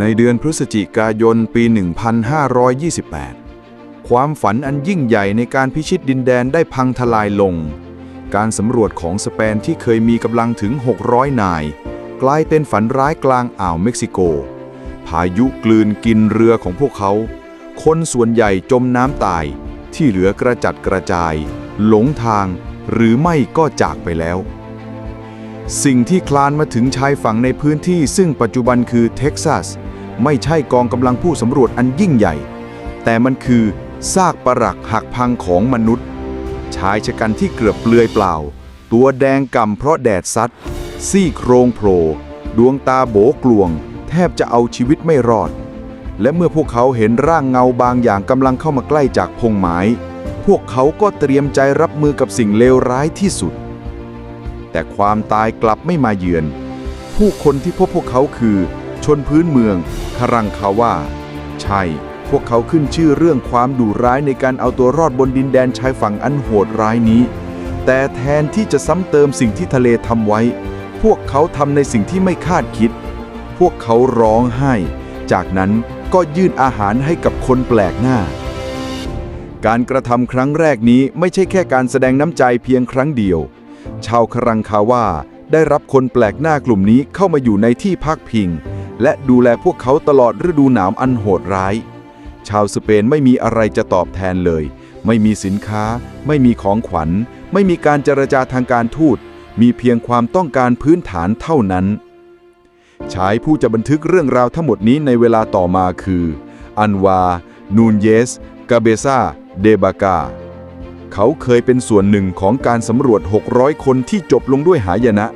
ในเดือนพฤศจิกายนปี 1528 ความฝันอันยิ่งใหญ่ในการพิชิตดินแดนได้พังทลายลง การสำรวจของสเปนที่เคยมีกำลังถึง 600 นาย กลายเป็นฝันร้ายกลางอ่าวเม็กซิโก พายุกลืนกินเรือของพวกเขา คนส่วนใหญ่จมน้ำตาย ที่เหลือกระจัดกระจาย หลงทาง หรือไม่ก็จากไปแล้วสิ่งที่คลานมาถึงชายฝั่งในพื้นที่ซึ่งปัจจุบันคือเท็กซัส ไม่ใช่กองกำลังผู้สำรวจอันยิ่งใหญ่ แต่มันคือซากปรักหักพังของมนุษย์ ชายชะกันที่เกือบเปลือยเปล่า ตัวแดงก่ำเพราะแดดซัด ซี่โครงโผล่ดวงตาโบกลวง แทบจะเอาชีวิตไม่รอด และเมื่อพวกเขาเห็นร่างเงาบางอย่างกำลังเข้ามาใกล้จากพงไม้พวกเขาก็เตรียมใจรับมือกับสิ่งเลวร้ายที่สุด แต่ความตายกลับไม่มาเยือน ผู้คนที่พบพวกเขาคือ ชนพื้นเมืองคารังคาว่า ใช่ พวกเขาขึ้นชื่อเรื่องความดุร้ายในการเอาตัวรอดบนดินแดนชายฝั่งอันโหดร้ายนี้ แต่แทนที่จะซ้ำเติมสิ่งที่ทะเลทำไว้ พวกเขาทำในสิ่งที่ไม่คาดคิด พวกเขาร้องไห้ จากนั้นก็ยื่นอาหารให้กับคนแปลกหน้า การกระทำครั้งแรกนี้ไม่ใช่แค่การแสดงน้ำใจเพียงครั้งเดียว ชาวคารังคาว่า ได้รับคนแปลกหน้ากลุ่มนี้เข้ามาอยู่ในที่พักพิง และดูแลพวกเขาตลอดฤดูหนาวอันโหดร้าย ชาวสเปนไม่มีอะไรจะตอบแทนเลย ไม่มีสินค้า ไม่มีของขวัญ ไม่มีการเจรจาทางการทูต มีเพียงความต้องการพื้นฐานเท่านั้น ชายผู้จะบันทึกเรื่องราวทั้งหมดนี้ในเวลาต่อมาคือ อันวา นูนเยส กาเบซา เดบากาเขาเคยเป็นส่วนหนึ่งของการสำรวจ 600 คนที่จบลงด้วยหายนะ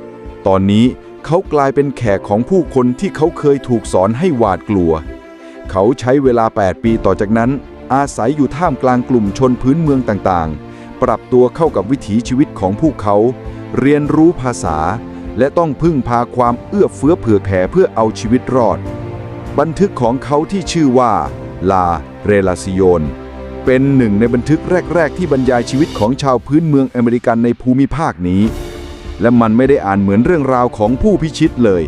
ตอนนี้เขากลายเป็นแขกของผู้คนที่เขาเคยถูกสอนให้หวาดกลัว เขาใช้เวลา 8 ปีต่อจากนั้น อาศัยอยู่ท่ามกลางกลุ่มชนพื้นเมืองต่างๆ ปรับตัวเข้ากับวิถีชีวิตของพวกเขา เรียนรู้ภาษา และต้องพึ่งพาความเอื้อเฟื้อเผื่อแผ่เพื่อเอาชีวิตรอด บันทึกของเขาที่ชื่อว่า ลาเรลาซิโยนเป็นหนึ่งในบันทึกแรก ๆ ที่บรรยายชีวิตของชาวพื้นเมืองอเมริกันในภูมิภาคนี้ และมันไม่ได้อ่านเหมือนเรื่องราวของผู้พิชิตเลย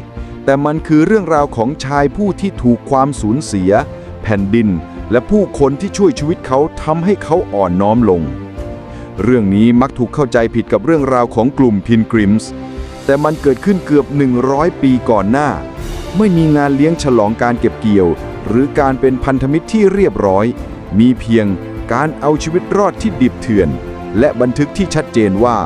แต่มันคือเรื่องราวของชายผู้ที่ถูกความสูญเสีย แผ่นดิน และผู้คนที่ช่วยชีวิตเขาทำให้เขาอ่อนน้อมลง เรื่องนี้มักถูกเข้าใจผิดกับเรื่องราวของกลุ่มพินกริมส์แต่มันเกิดขึ้นเกือบ 100 ปีก่อนหน้า ไม่มีงานเลี้ยงฉลองการเก็บเกี่ยว หรือการเป็นพันธมิตรที่เรียบร้อย มีเพียงการเอาชีวิตรอดที่ดิบเถื่อน และบันทึกที่ชัดเจนว่า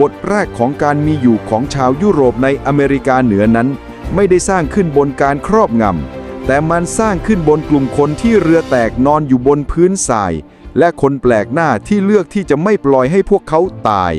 บทแรกของการมีอยู่ของชาวยุโรปในอเมริกาเหนือนั้น ไม่ได้สร้างขึ้นบนการครอบงำ แต่มันสร้างขึ้นบนกลุ่มคนที่เรือแตกนอนอยู่บนพื้นทราย และคนแปลกหน้าที่เลือกที่จะไม่ปล่อยให้พวกเขาตาย